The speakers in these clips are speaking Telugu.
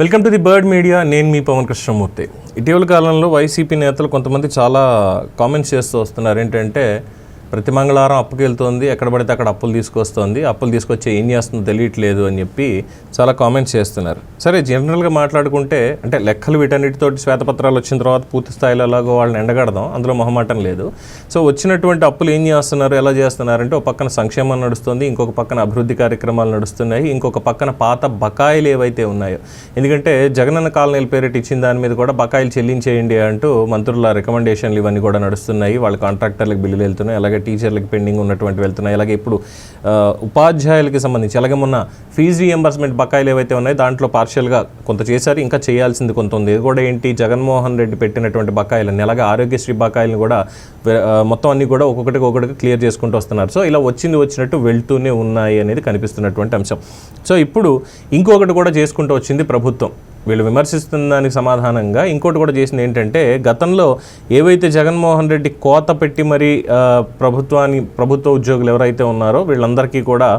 Welcome to the bird media. నేను మీ పవన్ కృష్ణమూర్తి. ఇటీవల కాలంలో వైసీపీ నేతలు కొంతమంది చాలా కామెంట్స్ చేస్తూ వస్తున్నారు. ఏంటంటే ప్రతి మంగళవారం అప్పుకి వెళ్తోంది. ఎక్కడ పడితే అక్కడ అప్పులు తీసుకొస్తోంది. అప్పులు తీసుకొచ్చి ఏం చేస్తుందో తెలియట్లేదు అని చెప్పి చాలా కామెంట్స్ చేస్తున్నారు. సరే జనరల్గా మాట్లాడుకుంటే అంటే లెక్కలు వీటన్నిటితోటి శ్వేతపత్రాలు వచ్చిన తర్వాత పూర్తి స్థాయిలో ఎలాగో వాళ్ళని ఎండగడదాం. అందులో మొహమాటం లేదు. సో వచ్చినటువంటి అప్పులు ఏం చేస్తున్నారు? ఎలా చేస్తున్నారంటే ఒక పక్కన సంక్షేమం నడుస్తుంది. ఇంకొక పక్కన అభివృద్ధి కార్యక్రమాలు నడుస్తున్నాయి. ఇంకొక పక్కన పాత బకాయిలు ఏవైతే ఉన్నాయో ఎందుకంటే జగనన్న కాలనీల పేరిట ఇచ్చిన దాని మీద కూడా బకాయిలు చెల్లించేయండి అంటూ మంత్రుల రికమెండేషన్లు ఇవన్నీ కూడా నడుస్తున్నాయి. వాళ్ళ కాంట్రాక్టర్లకు బిల్లులు వెళ్తున్నాయి. అలాగే టీచర్లకు పెండింగ్ ఉన్నటువంటి వెళ్తున్నాయి. అలాగే ఇప్పుడు ఉపాధ్యాయులకి సంబంధించి అలాగే మొన్న ఫీజు రీఎంబర్స్మెంట్ బకాయిలు ఏవైతే ఉన్నాయో దాంట్లో పార్షియల్గా కొంత చేశారు ఇంకా చేయాల్సింది కొంత ఉంది. ఇది కూడా ఏంటి? జగన్మోహన్ రెడ్డి పెట్టినటువంటి బకాయిలని అలాగే ఆరోగ్యశ్రీ బకాయిలను కూడా మొత్తం అన్ని కూడా ఒక్కొక్కటికి ఒక్కొక్కటి క్లియర్ చేసుకుంటూ వస్తున్నారు. సో ఇలా వచ్చింది వచ్చినట్టు వెళ్తూనే ఉన్నాయి అనేది కనిపిస్తున్నటువంటి అంశం. సో ఇప్పుడు ఇంకొకటి కూడా చేసుకుంటూ వచ్చింది ప్రభుత్వం. వీళ్ళు విమర్శిస్తున్న దానికి సమాధానంగా ఇంకోటి కూడా చేసింది ఏంటంటే గతంలో ఏవైతే జగన్మోహన్ రెడ్డి కోత పెట్టి మరి ప్రభుత్వాన్ని ప్రభుత్వ ఉద్యోగులు ఎవరైతే ఉన్నారో వీళ్ళందరికీ కూడా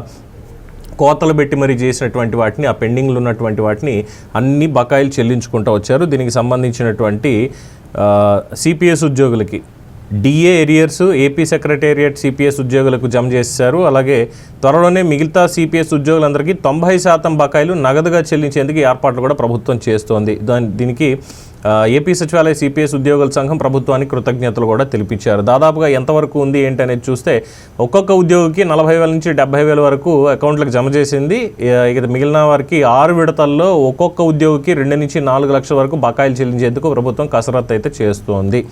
కోతలు పెట్టి మరి చేసినటువంటి వాటిని ఆ పెండింగ్లు ఉన్నటువంటి వాటిని అన్ని బకాయిలు చెల్లించుకుంటూ వచ్చారు. దీనికి సంబంధించినటువంటి సిపిఎస్ ఉద్యోగులకి DA arrears AP secretariat CPS ఉద్యోగులకు జమ చేశారు. అలాగే త్వరలోనే మిగతా సిపిఎస్ ఉద్యోగులందరికీ తొంభై శాతం బకాయిలు నగదుగా చెల్లించేందుకు ఏర్పాట్లు కూడా ప్రభుత్వం చేస్తోంది. దాని దీనికి ఏపీ సచివాలయ సిపిఎస్ ఉద్యోగుల సంఘం ప్రభుత్వానికి కృతజ్ఞతలు కూడా తెలిపించారు. దాదాపుగా ఎంతవరకు ఉంది ఏంటి అనేది చూస్తే ఒక్కొక్క ఉద్యోగికి నలభై వేల నుంచి డెబ్బై వేల వరకు అకౌంట్లకు జమ చేసింది. ఇక మిగిలిన వారికి ఆరు విడతల్లో ఒక్కొక్క ఉద్యోగికి రెండు నుంచి నాలుగు లక్షల వరకు బకాయిలు చెల్లించేందుకు ప్రభుత్వం కసరత్తు అయితే చేస్తోంది.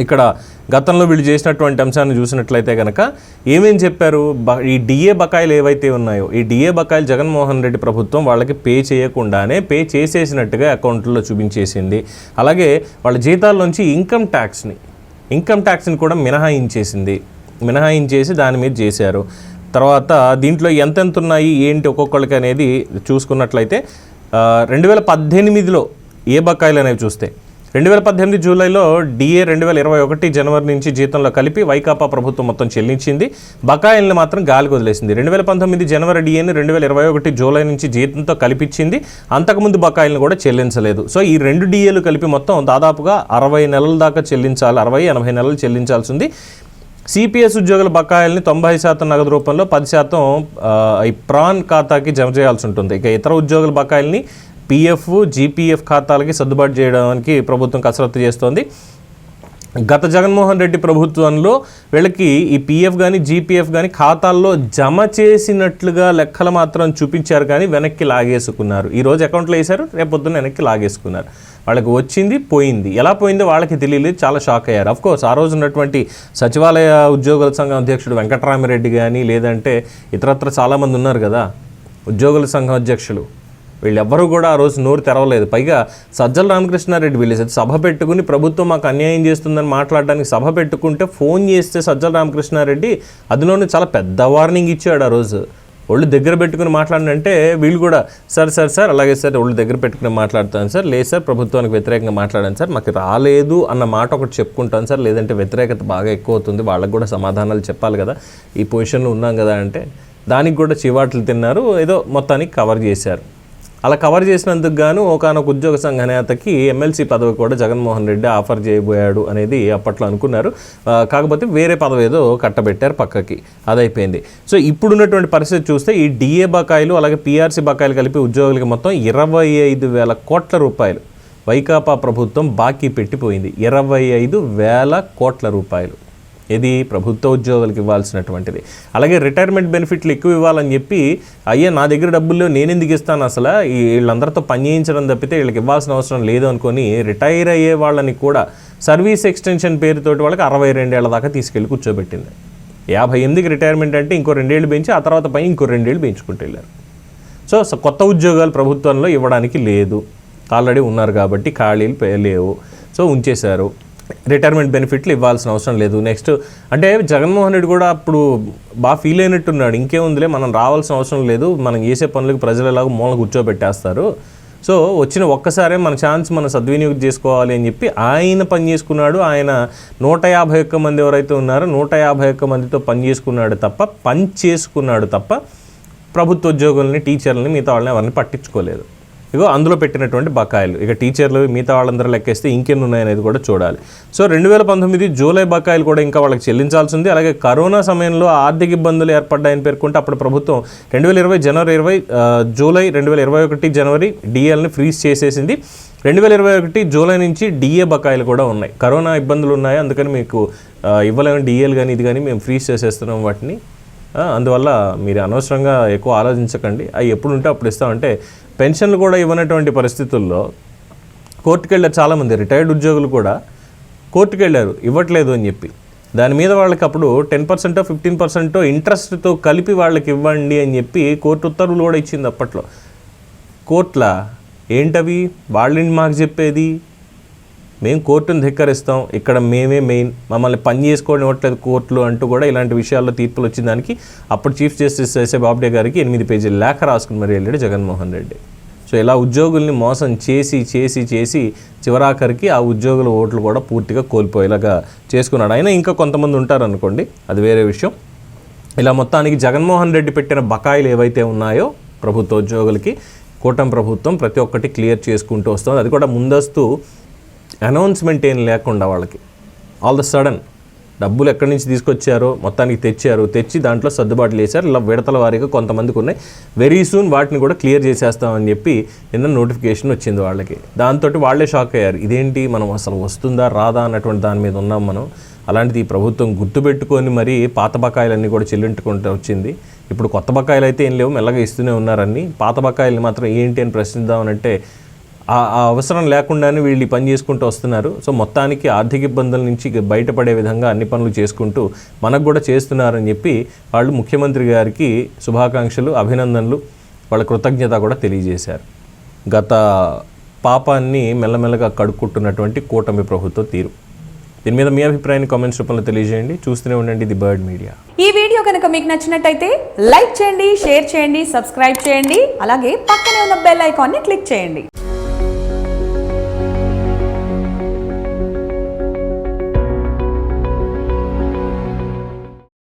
ఇక్కడ గతంలో వీళ్ళు చేసినటువంటి అంశాన్ని చూసినట్లయితే కనుక ఏమేం చెప్పారు? బ- ఈ డిఏ బకాయిలు ఏవైతే ఉన్నాయో ఈ డిఏ బకాయిలు జగన్మోహన్ రెడ్డి ప్రభుత్వం వాళ్ళకి పే చేయకుండానే పే చేసేసినట్టుగా అకౌంట్లో చూపించేసింది. అలాగే వాళ్ళ జీతాల్లోంచి ఇన్కమ్ ట్యాక్స్ని ఇన్కమ్ ట్యాక్స్ని కూడా మినహాయించేసింది. మినహాయించేసి దాని మీద చేశారు. తర్వాత దీంట్లో ఎంతెంత ఉన్నాయి ఏంటి ఒక్కొక్కరికి అనేది చూసుకున్నట్లయితే రెండు వేల పద్దెనిమిదిలో ఏ బకాయిలు అనేవి చూస్తే రెండు వేల పద్దెనిమిది జూలైలో డిఏ రెండు వేల ఇరవై ఒకటి జనవరి నుంచి జీతంలో కలిపి వైకాపా ప్రభుత్వం మొత్తం చెల్లించింది. బకాయిల్ని మాత్రం గాలికి వదిలేసింది. రెండు వేల పంతొమ్మిది జనవరి డిఏని రెండు వేల ఇరవై ఒకటి జూలై నుంచి జీతంతో కలిపించింది అంతకుముందు బకాయిల్ని కూడా చెల్లించలేదు. సో ఈ రెండు డిఏలు కలిపి మొత్తం దాదాపుగా అరవై నెలల దాకా చెల్లించాలి అరవై ఎనభై నెలలు చెల్లించాల్సి ఉంది. సిపిఎస్ ఉద్యోగుల బకాయిల్ని తొంభై శాతం నగదు రూపంలో పది శాతం ఈ ప్రాన్ ఖాతాకి జమ చేయాల్సి ఉంటుంది. ఇక ఇతర ఉద్యోగుల బకాయిల్ని పిఎఫ్ జీపీఎఫ్ ఖాతాలకి సర్దుబాటు చేయడానికి ప్రభుత్వం కసరత్తు చేస్తోంది. గత జగన్మోహన్ రెడ్డి ప్రభుత్వంలో వీళ్ళకి ఈ పిఎఫ్ కానీ జీపీఎఫ్ కానీ ఖాతాల్లో జమ చేసినట్లుగా లెక్కలు మాత్రం చూపించారు కానీ వెనక్కి లాగేసుకున్నారు. ఈరోజు అకౌంట్లో వేశారు రేపొద్దున వెనక్కి లాగేసుకున్నారు. వాళ్ళకి వచ్చింది పోయింది. ఎలా పోయిందో వాళ్ళకి తెలియలేదు చాలా షాక్ అయ్యారు. అఫ్ కోర్స్ ఆ రోజు ఉన్నటువంటి సచివాలయ ఉద్యోగుల సంఘం అధ్యక్షుడు వెంకటరామిరెడ్డి కానీ లేదంటే ఇతరత్ర చాలామంది ఉన్నారు కదా ఉద్యోగుల సంఘం అధ్యక్షులు. వీళ్ళెవ్వరూ కూడా ఆ రోజు నోరు తెరవలేదు. పైగా సజ్జల రామకృష్ణారెడ్డి వీళ్ళు సభ పెట్టుకుని ప్రభుత్వం మాకు అన్యాయం చేస్తుందని మాట్లాడడానికి సభ పెట్టుకుంటే ఫోన్ చేస్తే సజ్జల రామకృష్ణారెడ్డి అదిలోనే చాలా పెద్ద వార్నింగ్ ఇచ్చాడు ఆ రోజు. ఒళ్ళు దగ్గర పెట్టుకుని మాట్లాడినంటే వీళ్ళు కూడా సార్ సార్ సార్ అలాగే సార్ ఒళ్ళు దగ్గర పెట్టుకుని మాట్లాడతాను సార్ లేదు సార్ ప్రభుత్వానికి వ్యతిరేకంగా మాట్లాడాను సార్ మాకు రాలేదు అన్న మాట ఒకటి చెప్పుకుంటాను సార్ లేదంటే వ్యతిరేకత బాగా ఎక్కువ అవుతుంది వాళ్ళకు కూడా సమాధానాలు చెప్పాలి కదా ఈ పొజిషన్లో ఉన్నాం కదా అంటే దానికి కూడా చివాట్లు తిన్నారు ఏదో మొత్తానికి కవర్ చేశారు. అలా కవర్ చేసినందుకు గాను ఒకనొక ఉద్యోగ సంఘ నేతకి ఎమ్మెల్సీ పదవి కూడా జగన్మోహన్ రెడ్డి ఆఫర్ చేయబోయాడు అనేది అప్పట్లో అనుకున్నారు. కాకపోతే వేరే పదవి ఏదో కట్టబెట్టారు పక్కకి. అదైపోయింది. సో ఇప్పుడున్నటువంటి పరిస్థితి చూస్తే ఈ డిఏ బకాయిలు అలాగే పిఆర్సీ బకాయిలు కలిపి ఉద్యోగులకి మొత్తం ఇరవై ఐదు వేల కోట్ల రూపాయలు. వైకాపా ప్రభుత్వం బాకీ పెట్టిపోయింది. ఇరవై ఐదు వేల కోట్ల రూపాయలు. ఇది ప్రభుత్వ ఉద్యోగులకు ఇవ్వాల్సినటువంటిది. అలాగే రిటైర్మెంట్ బెనిఫిట్లు ఎక్కువ ఇవ్వాలని చెప్పి అయ్యా నా దగ్గర డబ్బుల్లో నేను ఎందుకు ఇస్తాను అసలు? ఈ వీళ్ళందరితో పని చేయించడం తప్పితే వీళ్ళకి ఇవ్వాల్సిన అవసరం లేదు అనుకొని రిటైర్ అయ్యే వాళ్ళని కూడా సర్వీస్ ఎక్స్టెన్షన్ పేరుతోటి వాళ్ళకి అరవై రెండేళ్ళ దాకా తీసుకెళ్ళి కూర్చోబెట్టింది. యాభై ఎనిమిదికి రిటైర్మెంట్ అంటే ఇంకో రెండేళ్ళు పెంచి ఆ తర్వాత పై ఇంకో రెండేళ్ళు పెంచుకుంటూ వెళ్ళారు. సో కొత్త ఉద్యోగాలు ప్రభుత్వంలో ఇవ్వడానికి లేదు. ఆల్రెడీ ఉన్నారు కాబట్టి ఖాళీలు లేవు. సో ఉంచేశారు. రిటైర్మెంట్ బెనిఫిట్లు ఇవ్వాల్సిన అవసరం లేదు. నెక్స్ట్ అంటే జగన్మోహన్ రెడ్డి కూడా అప్పుడు బాగా ఫీల్ అయినట్టున్నాడు. ఇంకేముందిలే మనం రావాల్సిన అవసరం లేదు. మనం చేసే పనులకు ప్రజలు ఎలాగో మూల కూర్చోబెట్టేస్తారు. సో వచ్చిన ఒక్కసారే మన ఛాన్స్ మనం సద్వినియోగం చేసుకోవాలి అని చెప్పి ఆయన పని చేసుకున్నాడు. ఆయన నూట యాభై ఒక్క మంది ఎవరైతే ఉన్నారో నూట యాభై ఒక్క మందితో పని చేసుకున్నాడు తప్ప పని చేసుకున్నాడు తప్ప ప్రభుత్వ ఉద్యోగుల్ని టీచర్లని మిగతా వాళ్ళని ఎవరిని పట్టించుకోలేదు. ఇగో అందులో పెట్టినటువంటి బకాయిలు. ఇక టీచర్లు మిగతా వాళ్ళందరూ లెక్కేస్తే ఇంకెన్ని ఉన్నాయనేది కూడా చూడాలి. సో రెండు వేల పంతొమ్మిది జూలై బకాయిలు కూడా ఇంకా వాళ్ళకి చెల్లించాల్సి ఉంది అలాగే కరోనా సమయంలో ఆర్థిక ఇబ్బందులు ఏర్పడ్డాయని పేర్కొంటే అప్పుడు ప్రభుత్వం రెండు వేల ఇరవై జనవరి ఇరవై జూలై రెండు వేల ఇరవై ఒకటి జనవరి డిఎల్ని ఫ్రీజ్ చేసేసింది. రెండు వేల ఇరవై ఒకటి జూలై నుంచి డిఏ బకాయిలు కూడా ఉన్నాయి. కరోనా ఇబ్బందులు ఉన్నాయి? అందుకని మీకు ఇవ్వలేము డిఏలు కానీ ఇది కానీ మేము ఫ్రీజ్ చేసేస్తున్నాం వాటిని. అందువల్ల మీరు అనవసరంగా ఎక్కువ ఆలోచించకండి. అవి ఎప్పుడు ఉంటే అప్పుడు ఇస్తామంటే పెన్షన్లు కూడా ఇవ్వనటువంటి పరిస్థితుల్లో కోర్టుకు వెళ్ళారు చాలామంది రిటైర్డ్ ఉద్యోగులు కూడా కోర్టుకు వెళ్ళారు ఇవ్వట్లేదు అని చెప్పి. దాని మీద వాళ్ళకి అప్పుడు టెన్ పర్సెంటో ఫిఫ్టీన్ పర్సెంటో ఇంట్రెస్ట్తో కలిపి వాళ్ళకి ఇవ్వండి అని చెప్పి కోర్టు ఉత్తర్వులు కూడా ఇచ్చింది అప్పట్లో. కోర్టుల ఏంటవి? వాళ్ళని మాకు చెప్పేది? మేము కోర్టును ధిక్కరిస్తాం. ఇక్కడ మేమే మెయిన్ మమ్మల్ని పని చేసుకోవడం ఇవ్వట్లేదు కోర్టులు అంటూ కూడా ఇలాంటి విషయాల్లో తీర్పులు వచ్చిన దానికి అప్పుడు చీఫ్ జస్టిస్ ఎస్ఏ బాబ్డే గారికి ఎనిమిది పేజీల లేఖ రాసుకుని మరి వెళ్ళాడు జగన్మోహన్ రెడ్డి. సో ఇలా ఉద్యోగుల్ని మోసం చేసి చేసి చేసి చివరాఖరికి ఆ ఉద్యోగుల ఓట్లు కూడా పూర్తిగా కోల్పోయేలాగా చేసుకున్నాడు. అయినా ఇంకా కొంతమంది ఉంటారు అనుకోండి అది వేరే విషయం. ఇలా మొత్తానికి జగన్మోహన్ రెడ్డి పెట్టిన బకాయిలు ఏవైతే ఉన్నాయో ప్రభుత్వ ఉద్యోగులకి కూటమి ప్రభుత్వం ప్రతి ఒక్కటి క్లియర్ చేసుకుంటూ వస్తుంది. అది కూడా ముందస్తు అనౌన్స్మెంట్ ఏం లేకుండా వాళ్ళకి. ఆల్ ద సడన్ డబ్బులు ఎక్కడి నుంచి తీసుకొచ్చారో మొత్తానికి తెచ్చారు తెచ్చి దాంట్లో సర్దుబాట్లు చేశారు. ఇలా విడతల వారీగా కొంతమందికి ఉన్నాయి. వెరీ సూన్ వాటిని కూడా క్లియర్ చేసేస్తామని చెప్పి నిన్న నోటిఫికేషన్ వచ్చింది వాళ్ళకి. దాంతో వాళ్ళే షాక్ అయ్యారు. ఇదేంటి? మనం అసలు వస్తుందా రాదా అన్నటువంటి దాని మీద ఉన్నాం మనం. అలాంటిది ఈ ప్రభుత్వం గుర్తుపెట్టుకొని మరి పాత బకాయిలన్నీ కూడా చెల్లించుకుంటూ వచ్చింది. ఇప్పుడు కొత్త బకాయిలు అయితే ఏం లేవు. మెల్లగా ఇస్తూనే ఉన్నారని పాత బకాయిలు మాత్రం ఏంటి అని ప్రశ్నిద్దామనంటే ఆ అవసరం లేకుండానే వీళ్ళు ఈ పని చేసుకుంటూ వస్తున్నారు. సో మొత్తానికి ఆర్థిక ఇబ్బందుల నుంచి బయటపడే విధంగా అన్ని పనులు చేసుకుంటూ మనకు కూడా చేస్తున్నారని చెప్పి వాళ్ళు ముఖ్యమంత్రి గారికి శుభాకాంక్షలు అభినందనలు వాళ్ళ కృతజ్ఞత కూడా తెలియజేశారు. గత పాపాన్ని మెల్లమెల్లగా కడుక్కుంటున్నటువంటి కూటమి ప్రభుత్వ తీరు. దీని మీద మీ అభిప్రాయాన్ని కామెంట్స్ రూపంలో తెలియజేయండి. చూస్తూనే ఉండండి ది బర్డ్ మీడియా. ఈ వీడియో కనుక మీకు నచ్చినట్టయితే లైక్ చేయండి షేర్ చేయండి సబ్స్క్రైబ్ చేయండి అలాగే పక్కనే ఉన్న బెల్ ఐకాన్ని క్లిక్ చేయండి.